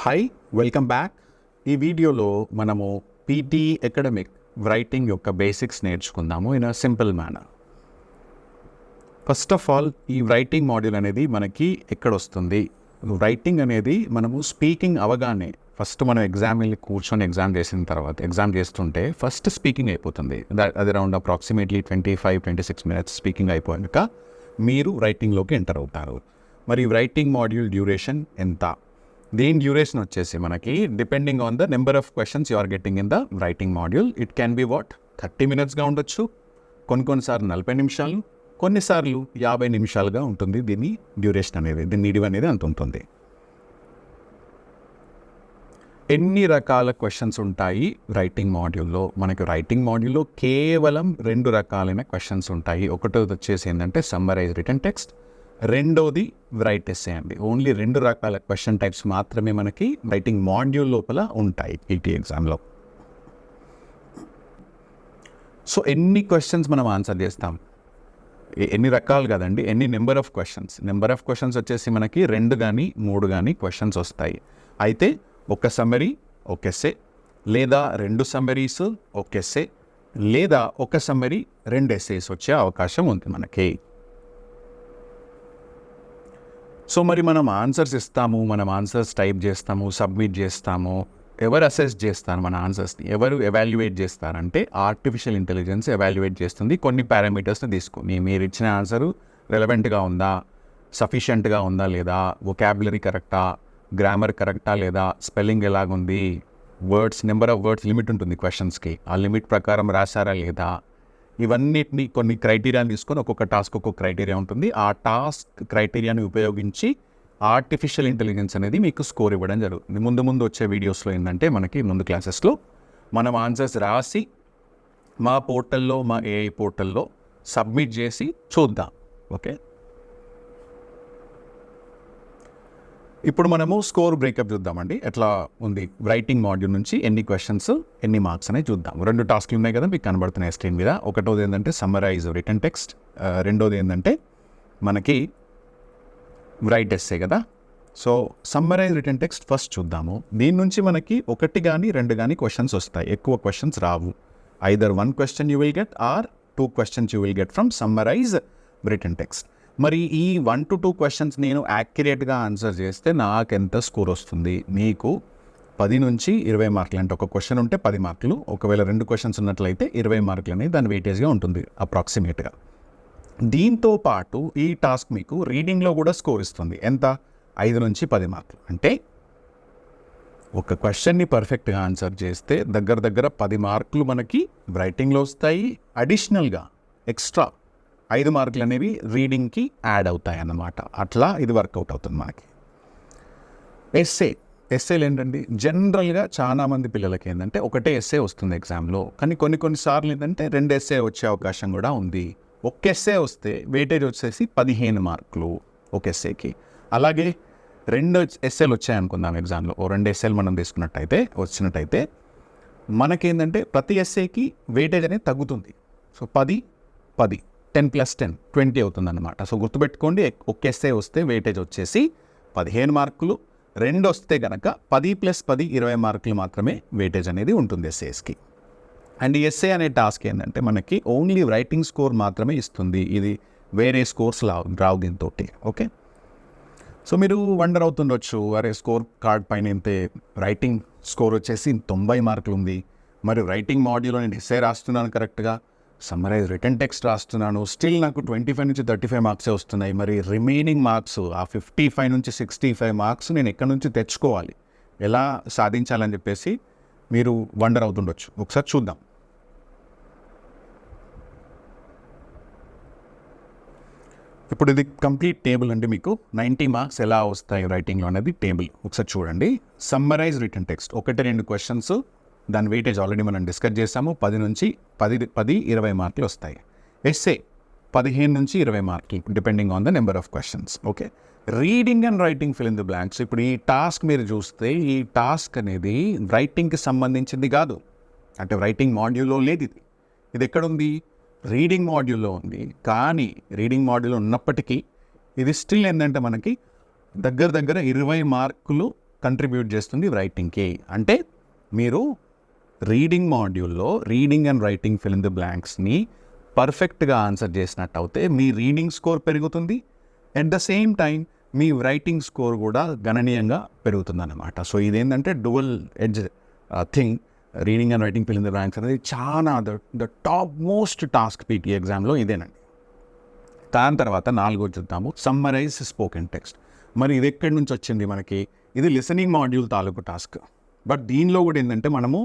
Hi welcome back ఈ వీడియోలో మనము పీటీ అకాడమిక్ రైటింగ్ యొక్క బేసిక్స్ నేర్చుకుందాము in a simple manner first of all ఈ రైటింగ్ మాడ్యూల్ అనేది మనకి ఎక్కడ వస్తుంది రైటింగ్ అనేది మనము స్పీకింగ్ అవగానే ఫస్ట్ మనం ఎగ్జామ్ వెళ్ళి కూర్చొని ఎగ్జామ్ చేసిన తర్వాత ఎగ్జామ్ చేస్తుంటే ఫస్ట్ స్పీకింగ్ అయిపోతుంది. అది around approximately twenty five twenty six minutes speaking అయిపోయాక మీరు రైటింగ్లోకి ఎంటర్ అవుతారు. మరి రైటింగ్ మాడ్యూల్ డ్యూరేషన్ ఎంత? దీని డ్యూరేషన్ వచ్చేసి మనకి depending on the number of questions you are getting in the writing module it can be what thirty మినిట్స్గా ఉండొచ్చు. కొన్ని కొన్నిసార్లు నలభై నిమిషాలు కొన్నిసార్లు యాభై నిమిషాలుగా ఉంటుంది దీని డ్యూరేషన్ అనేది దీని నిడివి అనేది అంత ఉంటుంది. ఎన్ని రకాల క్వశ్చన్స్ ఉంటాయి రైటింగ్ మాడ్యూల్లో మనకి రైటింగ్ మాడ్యూల్లో కేవలం రెండు రకాలైన క్వశ్చన్స్ ఉంటాయి. ఒకటోది వచ్చేసి ఏంటంటే సమ్మరైజ్ రిటర్న్ టెక్స్ట్ రెండోది రైట్ ఎస్సే అండి. ఓన్లీ రెండు రకాల క్వశ్చన్ టైప్స్ మాత్రమే మనకి రైటింగ్ మాడ్యూల్ లోపల ఉంటాయి ఈటీ ఎగ్జామ్లో సో ఎన్ని క్వశ్చన్స్ మనం ఆన్సర్ చేస్తాం? ఎన్ని రకాలు కదండి ఎన్ని number of questions number of questions వచ్చేసి మనకి రెండు కానీ మూడు కానీ క్వశ్చన్స్ వస్తాయి. అయితే ఒక సమ్మరీ ఒక లేదా రెండు సమ్మరీస్ ఒక లేదా ఒక సమ్మరీ రెండు ఎస్సేస్ వచ్చే అవకాశం ఉంది మనకి. సో మరి మనం ఆన్సర్స్ ఇస్తాము మనం ఆన్సర్స్ టైప్ చేస్తాము సబ్మిట్ చేస్తాము. ఎవరు అసెస్ చేస్తారు మన ఆన్సర్స్ని? ఎవరు ఎవాల్యుయేట్ చేస్తారంటే ఆర్టిఫిషియల్ ఇంటెలిజెన్స్ ఎవాల్యుయేట్ చేస్తుంది. కొన్ని పారామీటర్స్ని తీసుకుని మీరు ఇచ్చిన ఆన్సరు రెలవెంట్గా ఉందా? సఫిషియంట్గా ఉందా లేదా? వొకాబులరీ కరెక్టా గ్రామర్ కరెక్టా లేదా? స్పెల్లింగ్ ఎలాగుంది? Words number of words limit ఉంటుంది క్వశ్చన్స్కి ఆ లిమిట్ ప్రకారం రాశారా లేదా? ఇవన్నిటిని కొన్ని క్రైటీరియాని తీసుకొని ఒక్కొక్క టాస్క్ ఒక్కొక్క క్రైటీరియా ఉంటుంది. ఆ టాస్క్ క్రైటీరియాని ఉపయోగించి ఆర్టిఫిషియల్ ఇంటెలిజెన్స్ అనేది మీకు స్కోర్ ఇవ్వడం జరుగుతుంది. ముందు ముందు వచ్చే వీడియోస్లో ఏంటంటే మనకి ముందు క్లాసెస్లో మనం ఆన్సర్స్ రాసి మా పోర్టల్లో మా ఏఐ పోర్టల్లో సబ్మిట్ చేసి చూద్దాం. ఓకే? ఇప్పుడు మనము స్కోర్ బ్రేకప్ చూద్దామండి. ఎట్లా ఉంది? రైటింగ్ మాడ్యూల్ నుంచి ఎన్ని క్వశ్చన్స్ ఎన్ని మార్క్స్ అనేవి చూద్దాం రెండు టాస్క్లు ఉన్నాయి కదా మీకు కనబడుతున్నాయి స్క్రీన్ మీద. ఒకటోది ఏంటంటే సమ్మరైజ్ రిటర్న్ టెక్స్ట్ రెండోది ఏంటంటే మనకి రైట్ ఎస్సే కదా. So summarize written text first చూద్దాము. దీని నుంచి మనకి ఒకటి కానీ రెండు కానీ క్వశ్చన్స్ వస్తాయి. ఎక్కువ questions Rao. Either one question you will get or two questions you will get from summarize written text మరి ఈ వన్ టు టూ క్వశ్చన్స్ నేను యాక్యురేట్గా ఆన్సర్ చేస్తే నాకు ఎంత స్కోర్ వస్తుంది? మీకు పది నుంచి ఇరవై మార్కులు అంటే ఒక క్వశ్చన్ ఉంటే పది మార్కులు ఒకవేళ రెండు క్వశ్చన్స్ ఉన్నట్లయితే ఇరవై మార్కులు అనేది దాని వెయిటేజ్గా ఉంటుంది అప్రాక్సిమేట్గా దీంతో పాటు ఈ టాస్క్ మీకు రీడింగ్లో కూడా స్కోర్ ఇస్తుంది. ఎంత? ఐదు నుంచి పది మార్కులు. అంటే ఒక క్వశ్చన్ని పర్ఫెక్ట్గా ఆన్సర్ చేస్తే దగ్గర దగ్గర పది మార్కులు మనకి రైటింగ్లో వస్తాయి. అడిషనల్గా ఎక్స్ట్రా ఐదు మార్కులు అనేవి రీడింగ్కి యాడ్ అవుతాయి అన్నమాట అట్లా ఇది వర్కౌట్ అవుతుంది మనకి. ఎస్ఏ ఎస్ఏలు ఏంటండి జనరల్గా చాలా మంది పిల్లలకి ఏంటంటే ఒకటే ఎస్ఏ వస్తుంది ఎగ్జామ్లో. కానీ కొన్ని కొన్నిసార్లు ఏంటంటే రెండు ఎస్ఏ వచ్చే అవకాశం కూడా ఉంది. ఒక ఎస్ఏ వస్తే వెయిటేజ్ వచ్చేసి పదిహేను మార్కులు ఒక ఎస్ఏకి అలాగే రెండు ఎస్ఏలు వచ్చాయనుకుందాం ఎగ్జామ్లో. ఓ రెండు ఎస్ఏలు మనం తీసుకున్నట్టయితే వచ్చినట్టయితే మనకేంటంటే ప్రతి ఎస్ఏకి వెయిటేజ్ అనేది తగ్గుతుంది. సో పది పది. టెన్ ప్లస్ టెన్ ట్వంటీ అవుతుంది అనమాట సో గుర్తుపెట్టుకోండి ఒక వస్తే వెయిటేజ్ వచ్చేసి పదిహేను మార్కులు రెండు వస్తే కనుక పది ప్లస్ పది ఇరవై మార్కులు మాత్రమే వెయిటేజ్ అనేది ఉంటుంది ఎస్ఏస్కి అండ్ ఎస్ఏ అనే టాస్క్ ఏంటంటే మనకి ఓన్లీ రైటింగ్ స్కోర్ మాత్రమే ఇస్తుంది. ఇది వేరే స్కోర్స్ రావు రావు దీంతో ఓకే? సో మీరు వండర్ అవుతుండొచ్చు అరే స్కోర్ కార్డ్ పైన ఇంతే రైటింగ్ స్కోర్ వచ్చేసి తొంభై మార్కులు ఉంది మరి రైటింగ్ మాడ్యూల్లో నేను ఎస్ఏ రాస్తున్నాను కరెక్ట్గా సమ్మరైజ్ రిటర్న్ టెక్స్ట్ రాస్తున్నాను. స్టిల్ నాకు ట్వంటీ ఫైవ్ నుంచి థర్టీ ఫైవ్ మార్క్సే వస్తున్నాయి. మరి రిమైనింగ్ మార్క్స్ ఆ ఫిఫ్టీ ఫైవ్ నుంచి సిక్స్టీ ఫైవ్ మార్క్స్ నేను ఎక్కడి నుంచి తెచ్చుకోవాలి? ఎలా సాధించాలని చెప్పేసి మీరు వండర్ అవుతుండొచ్చు. ఒకసారి చూద్దాం. ఇప్పుడు ఇది కంప్లీట్ టేబుల్ అండి మీకు. నైంటీ మార్క్స్ ఎలా వస్తాయి రైటింగ్లో అనేది టేబుల్ ఒకసారి చూడండి. సమ్మరైజ్ రిటర్న్ టెక్స్ట్ ఒకటి రెండు క్వశ్చన్స్ దాని వెయిటేజ్ ఆల్రెడీ మనం డిస్కస్ చేసాము పది నుంచి పది పది ఇరవై మార్కులు వస్తాయి. ఎస్ఏ పదిహేను నుంచి ఇరవై మార్కులు depending on the number of questions okay reading and writing fill in the blanks ఇప్పుడు ఈ టాస్క్ మీరు చూస్తే ఈ టాస్క్ అనేది రైటింగ్కి సంబంధించింది కాదు. అంటే రైటింగ్ మాడ్యూల్లో లేదు ఇది. ఇది ఎక్కడుంది? రీడింగ్ మాడ్యూల్లో ఉంది. కానీ రీడింగ్ మాడ్యూల్ ఉన్నప్పటికీ ఇది స్టిల్ ఏంటంటే మనకి దగ్గర దగ్గర ఇరవై మార్కులు కంట్రిబ్యూట్ చేస్తుంది రైటింగ్కి అంటే మీరు రీడింగ్ మాడ్యూల్లో reading and writing fill in the బ్లాంక్స్ని పర్ఫెక్ట్గా ఆన్సర్ చేసినట్టు అయితే మీ రీడింగ్ స్కోర్ పెరుగుతుంది. అట్ ద సేమ్ టైం మీ రైటింగ్ స్కోర్ కూడా గణనీయంగా పెరుగుతుంది అనమాట సో ఇదేంటంటే dual edge thing uh, reading and writing fill in the blanks అనేది చాలా the the top most task PT ఎగ్జామ్లో ఇదేనండి. దాని తర్వాత నాలుగో చూద్దాము. సమ్మరైజ్ స్పోకెన్ టెక్స్ట్ మరి ఇది ఎక్కడి నుంచి వచ్చింది మనకి? ఇది లిసనింగ్ మాడ్యూల్ తాలూకు టాస్క్ బట్ దీనిలో కూడా ఏంటంటే మనము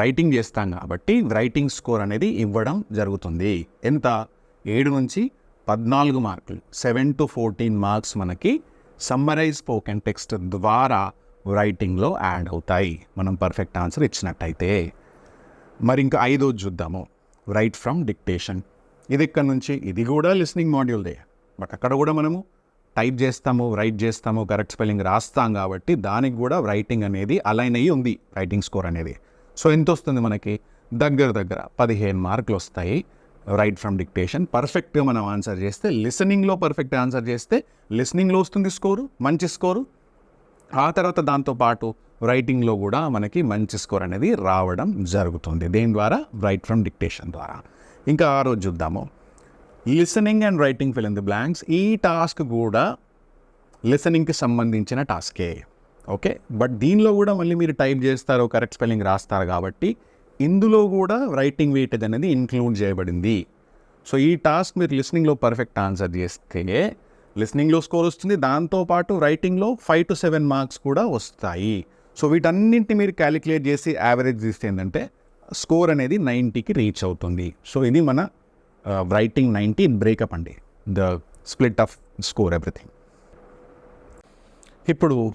రైటింగ్ చేస్తాం కాబట్టి రైటింగ్ స్కోర్ అనేది ఇవ్వడం జరుగుతుంది. ఎంత? ఏడు నుంచి పద్నాలుగు మార్కులు. సెవెన్ టు ఫోర్టీన్ మార్క్స్ మనకి సమ్మరైజ్ స్పోకెన్ టెక్స్ట్ ద్వారా రైటింగ్లో యాడ్ అవుతాయి. మనం పర్ఫెక్ట్ ఆన్సర్ ఇచ్చినట్టయితే. మరి ఇంకా ఐదో చూద్దాము. రైట్ ఫ్రమ్ డిక్టేషన్ ఇది ఇక్కడ నుంచి ఇది కూడా లిస్నింగ్ మాడ్యూల్దే బట్ అక్కడ కూడా మనము టైప్ చేస్తాము రైట్ చేస్తాము కరెక్ట్ స్పెల్లింగ్ రాస్తాం కాబట్టి దానికి కూడా రైటింగ్ అనేది అలైన్ అయ్యి ఉంది రైటింగ్ స్కోర్ అనేది. సో ఎంత వస్తుంది మనకి. దగ్గర దగ్గర పదిహేను మార్కులు వస్తాయి. రైట్ ఫ్రమ్ డిక్టేషన్ పర్ఫెక్ట్గా మనం ఆన్సర్ చేస్తే లిసనింగ్లో పర్ఫెక్ట్ ఆన్సర్ చేస్తే లిసనింగ్లో వస్తుంది స్కోరు మంచి స్కోరు ఆ తర్వాత దాంతోపాటు రైటింగ్లో కూడా మనకి మంచి స్కోర్ అనేది రావడం జరుగుతుంది. దేని ద్వారా? రైట్ ఫ్రమ్ డిక్టేషన్ ద్వారా. ఇంకా ఆ రోజు చూద్దాము. Listening and writing fill in the blanks ఈ టాస్క్ కూడా లిసనింగ్కి సంబంధించిన టాస్కే ఓకే? బట్ దీనిలో కూడా మళ్ళీ మీరు టైప్ చేస్తారు కరెక్ట్ స్పెల్లింగ్ రాస్తారు కాబట్టి ఇందులో కూడా రైటింగ్ వెయిటేజ్ అనేది ఇంక్లూడ్ చేయబడింది. సో ఈ టాస్క్ మీరు లిస్నింగ్లో పర్ఫెక్ట్ ఆన్సర్ చేస్తే లిస్నింగ్లో స్కోర్ వస్తుంది. దాంతోపాటు రైటింగ్లో ఫైవ్ టు సెవెన్ మార్క్స్ కూడా వస్తాయి. సో వీటన్నింటిని మీరు క్యాలిక్యులేట్ చేసి యావరేజ్ తీస్తే ఏంటంటే స్కోర్ అనేది నైంటీకి రీచ్ అవుతుంది. సో ఇది మన రైటింగ్ నైంటీ బ్రేకప్ అండి. The split of score everything. ఇప్పుడు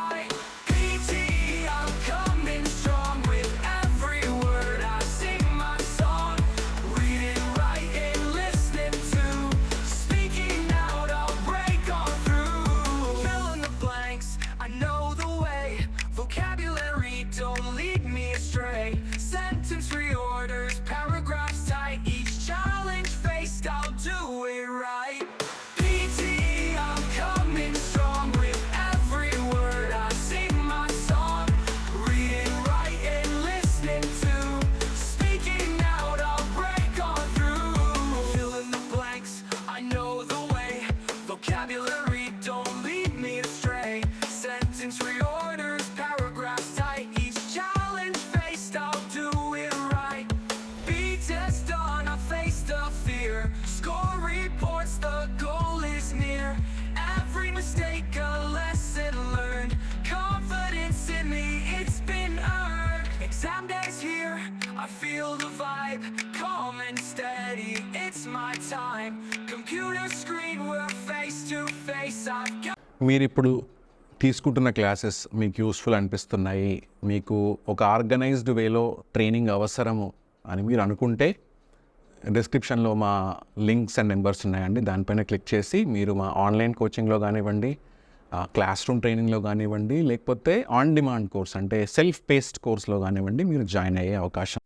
vibe. Calm and steady, it's my time. Computer screen, we're face to face. I've got. మీరు ఇప్పుడు తీసుకుంటున్న క్లాసెస్ మీకు యూస్ఫుల్ అనిపిస్తున్నాయి మీకు ఒక ఆర్గనైజ్డ్ వేలో ట్రైనింగ్ అవసరము అని మీరు అనుకుంటే డిస్క్రిప్షన్లో మా లింక్స్ అండ్ నెంబర్స్ ఉన్నాయండి దానిపైన క్లిక్ చేసి మీరు మా ఆన్లైన్ కోచింగ్లో కానివ్వండి క్లాస్ రూమ్ ట్రైనింగ్లో కానివ్వండి లేకపోతే ఆన్ డిమాండ్ కోర్స్ అంటే సెల్ఫ్ పేస్డ్ కోర్స్లో కానివ్వండి మీరు జాయిన్ అయ్యే అవకాశం